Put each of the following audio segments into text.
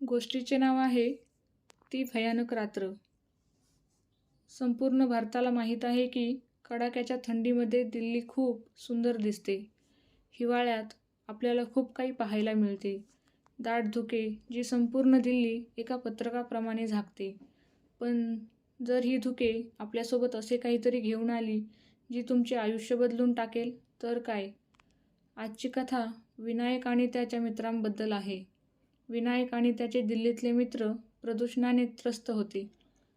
गोष्टीचे नाव आहे ती भयानक रात्र. संपूर्ण भारताला माहीत आहे की कडाक्याच्या थंडीमध्ये दिल्ली खूप सुंदर दिसते. हिवाळ्यात आपल्याला खूप काही पाहायला मिळते. दाट धुके जी संपूर्ण दिल्ली एका पत्रकाप्रमाणे झाकते. पण जर ही धुके आपल्यासोबत असे काहीतरी घेऊन आली जी तुमचे आयुष्य बदलून टाकेल तर काय? आजची कथा विनायक आणि त्याच्या मित्रांबद्दल आहे. विनायक आणि त्याचे दिल्लीतले मित्र प्रदूषणाने त्रस्त होते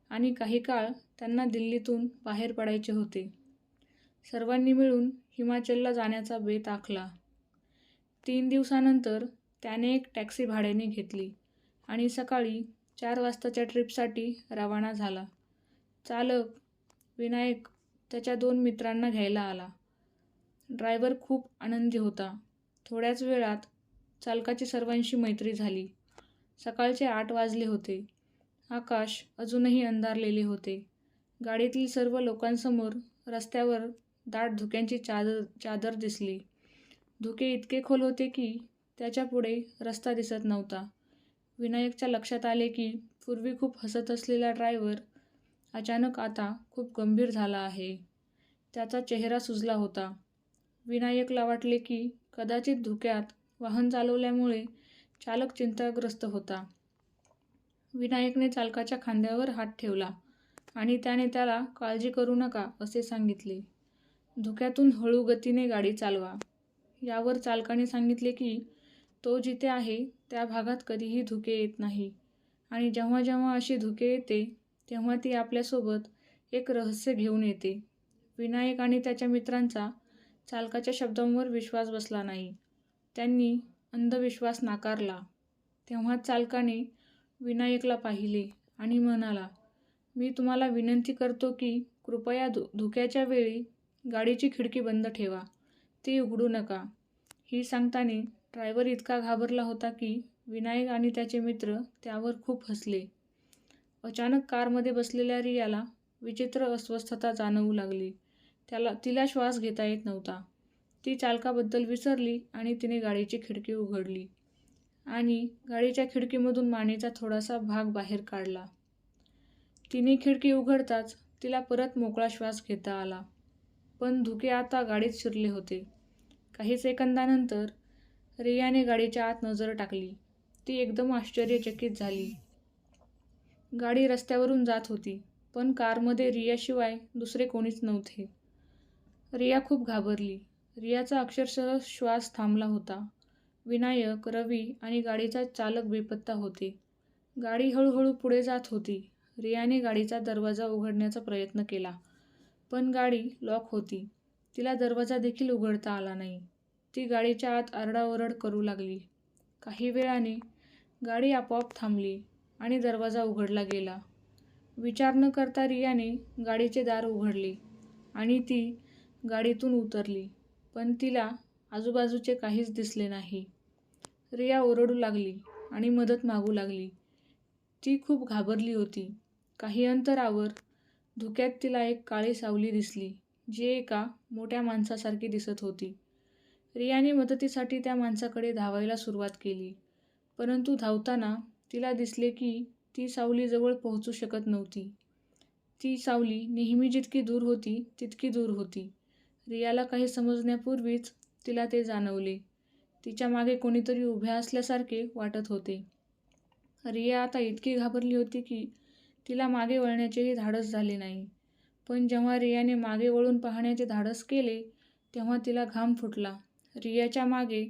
आणि काही काळ त्यांना दिल्लीतून बाहेर पडायचे होते. सर्वांनी मिळून हिमाचलला जाण्याचा बेत आखला. तीन दिवसानंतर त्याने एक टॅक्सी भाड्याने घेतली आणि सकाळी चार वाजताच्या ट्रिपसाठी रवाना झाला. चालक विनायक त्याच्या दोन मित्रांना घ्यायला आला. ड्रायव्हर खूप आनंदी होता. थोड्याच वेळात चालकाची सर्वांशी मैत्री झाली. सकाळचे आठ वाजले होते. आकाश अजूनही अंधारलेले होते. गाडीतील सर्व लोकांसमोर रस्त्यावर दाट धुक्यांची चादर चादर दिसली. धुके इतके खोल होते की त्याच्यापुढे रस्ता दिसत नव्हता. विनायकच्या लक्षात आले की पूर्वी खूप हसत असलेला ड्रायव्हर अचानक आता खूप गंभीर झाला आहे. त्याचा चेहरा सुजला होता. विनायकला वाटले की कदाचित धुक्यात वाहन चालवल्यामुळे चालक चिंताग्रस्त होता. विनायकने चालकाच्या खांद्यावर हात ठेवला आणि त्याने त्याला काळजी करू नका असे सांगितले. धुक्यातून हळू गतीने गाडी चालवा. यावर चालकाने सांगितले की तो जिथे आहे त्या भागात कधीही धुके येत नाही आणि जेव्हा जेव्हा अशी धुके येते तेव्हा ती आपल्यासोबत एक रहस्य घेऊन येते. विनायक आणि त्याच्या मित्रांचा चालकाच्या शब्दांवर विश्वास बसला नाही. त्यांनी अंधविश्वास नाकारला. तेव्हा चालकाने विनायकला पाहिले आणि म्हणाला मी तुम्हाला विनंती करतो की कृपया धु धुक्याच्या वेळी गाडीची खिडकी बंद ठेवा. ती उघडू नका. ही सांगताने ड्रायव्हर इतका घाबरला होता की विनायक आणि त्याचे मित्र त्यावर खूप हसले. अचानक कारमध्ये बसलेल्या रियाला विचित्र अस्वस्थता जाणवू लागली. त्याला तिला श्वास घेता येत नव्हता. ती चालकाबद्दल विसरली आणि तिने गाडीची खिडकी उघडली. आणि गाडीच्या खिडकीमधून मानेचा थोडासा भाग बाहेर काढला. तिने खिडकी उघडताच तिला परत मोकळा श्वास घेता आला. पण धुके आता गाडीत शिरले होते. काही सेकंदानंतर रियाने गाडीच्या आत नजर टाकली. ती एकदम आश्चर्यचकित झाली. गाडी रस्त्यावरून जात होती पण कारमध्ये रियाशिवाय दुसरे कोणीच नव्हते. रिया खूप घाबरली. रियाचा अक्षरशः श्वास थांबला होता. विनायक रवी आणि गाडीचा चालक बेपत्ता होते. गाडी हळूहळू पुढे जात होती. रियाने गाडीचा दरवाजा उघडण्याचा प्रयत्न केला पण गाडी लॉक होती. तिला दरवाजा देखील उघडता आला नाही. ती गाडीच्या आत आरडाओरड करू लागली. काही वेळाने गाडी आपोआप थांबली आणि दरवाजा उघडला गेला. विचार न करता रियाने गाडीचे दार उघडले आणि ती गाडीतून उतरली. पण तिला आजूबाजूचे काहीच दिसले नाही. रिया ओरडू लागली आणि मदत मागू लागली. ती खूप घाबरली होती. काही अंतरावर धुक्यात तिला एक काळी सावली दिसली जी एका मोठ्या माणसासारखी दिसत होती. रियाने मदतीसाठी त्या माणसाकडे धावायला सुरुवात केली परंतु धावताना तिला दिसले की ती सावली जवळ पोहोचू शकत नव्हती. ती सावली नेहमी जितकी दूर होती तितकी दूर होती. रियाला काही समजण्यापूर्वीच तिला ते जाणवले. तिच्यामागे कोणीतरी उभ्या असल्यासारखे वाटत होते. रिया आता इतकी घाबरली होती की तिला मागे वळण्याचेही धाडस झाले नाही. पण जेव्हा रियाने मागे वळून पाहण्याचे धाडस केले तेव्हा तिला घाम फुटला. रियाच्या मागे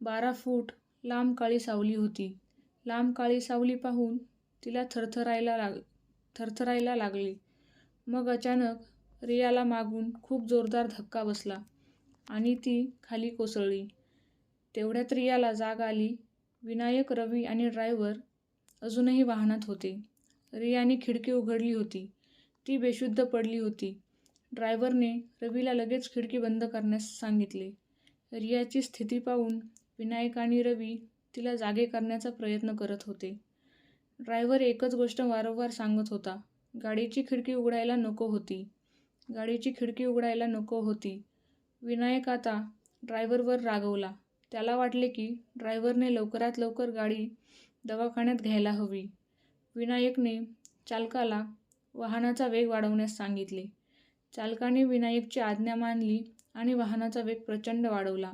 बारा फूट लांब काळी सावली होती. लांब काळी सावली पाहून तिला थरथरायला लाग थरथरायला लागली. मग अचानक रियाला मागून खूप जोरदार धक्का बसला आणि ती खाली कोसळली. तेवढ्यात रियाला जाग आली. विनायक रवी आणि ड्रायव्हर अजूनही वाहनात होते. रियाने खिडकी उघडली होती. ती बेशुद्ध पडली होती. ड्रायव्हरने रवीला लगेच खिडकी बंद करण्यास सांगितले. रियाची स्थिती पाहून विनायक आणि रवी तिला जागे करण्याचा प्रयत्न करत होते. ड्रायव्हर एकच गोष्ट वारंवार सांगत होता. गाडीची खिडकी उघडायला नको होती. गाडीची खिडकी उघडायला नको होती. विनायक आता ड्रायव्हरवर रागवला. त्याला वाटले की ड्रायव्हरने लवकरात लवकर गाडी दवाखान्यात घ्यायला हवी. विनायकने चालकाला वाहनाचा वेग वाढवण्यास सांगितले. चालकाने विनायकची आज्ञा मानली आणि वाहनाचा वेग प्रचंड वाढवला.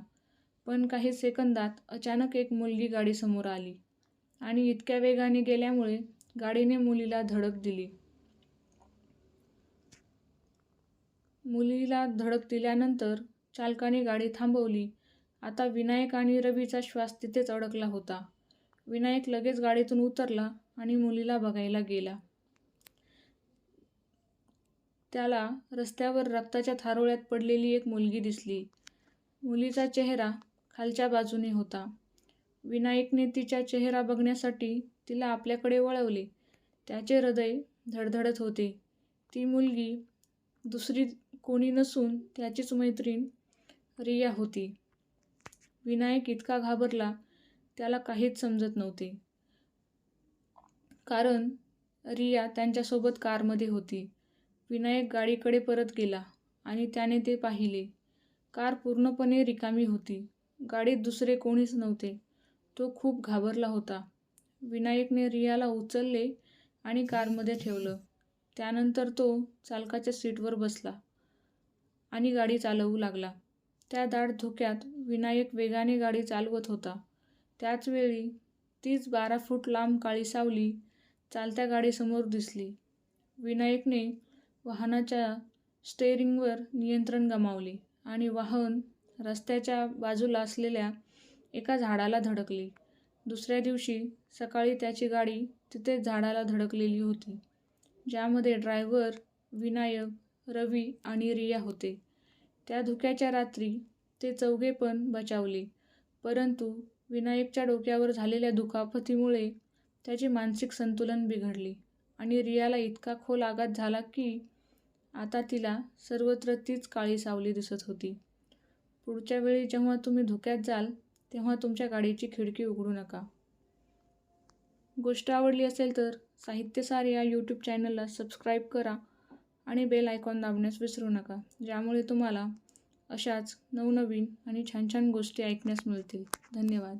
पण काही सेकंदात अचानक एक मुलगी गाडीसमोर आली आणि इतक्या वेगाने गेल्यामुळे गाडीने मुलीला धडक दिली. मुलीला धडक दिल्यानंतर चालकाने गाडी थांबवली. आता विनायक आणि रवीचा श्वास तिथेच अडकला होता. विनायक लगेच गाडीतून उतरला आणि मुलीला बघायला गेला. त्याला रस्त्यावर रक्ताच्या थारोळ्यात पडलेली एक मुलगी दिसली. मुलीचा चेहरा खालच्या बाजूने होता. विनायकने तिच्या चेहरा बघण्यासाठी तिला आपल्याकडे वळवले. त्याचे हृदय धडधडत होते. ती मुलगी दुसरी कोणी नसून त्याचीच मैत्रीण रिया होती. विनायक इतका घाबरला त्याला काहीच समजत नव्हते. कारण रिया त्यांच्यासोबत कारमध्ये होती. विनायक गाडीकडे परत गेला आणि त्याने ते पाहिले. कार पूर्णपणे रिकामी होती. गाडीत दुसरे कोणीच नव्हते. तो खूप घाबरला होता. विनायकने रियाला उचलले आणि कारमध्ये ठेवलं. त्यानंतर तो चालकाच्या सीटवर बसला आणि गाडी चालवू लागला. त्या दाट धोक्यात विनायक वेगाने गाडी चालवत होता. त्याचवेळी तीच बारा फूट लांब काळी सावली चालत्या गाडीसमोर दिसली. विनायकने वाहनाच्या स्टेअरिंगवर नियंत्रण गमावले आणि वाहन रस्त्याच्या बाजूला असलेल्या एका झाडाला धडकले. दुसऱ्या दिवशी सकाळी त्याची गाडी तिथेच झाडाला धडकलेली होती. ज्यामध्ये ड्रायव्हर विनायक रवी आणि रिया होते. त्या धुक्याच्या रात्री ते चौघे पण बचावले. परंतु विनायकच्या डोक्यावर झालेल्या दुखापतीमुळे त्याचे मानसिक संतुलन बिघडले आणि रियाला इतका खोल आघात झाला की आता तिला सर्वत्र तीच काळी सावली दिसत होती. पुढच्या वेळी जेव्हा तुम्ही धुक्यात जाल तेव्हा तुमच्या गाडीची खिडकी उघडू नका. गोष्ट आवडली असेल तर साहित्यसार या यूट्यूब चॅनलला सबस्क्राईब करा आणि बेल आयकॉन दाबण्यास विसरू नका ज्यामुळे तुम्हाला अशाच नवनवीन आणि छान छान गोष्टी ऐकण्यास मिळतील. धन्यवाद.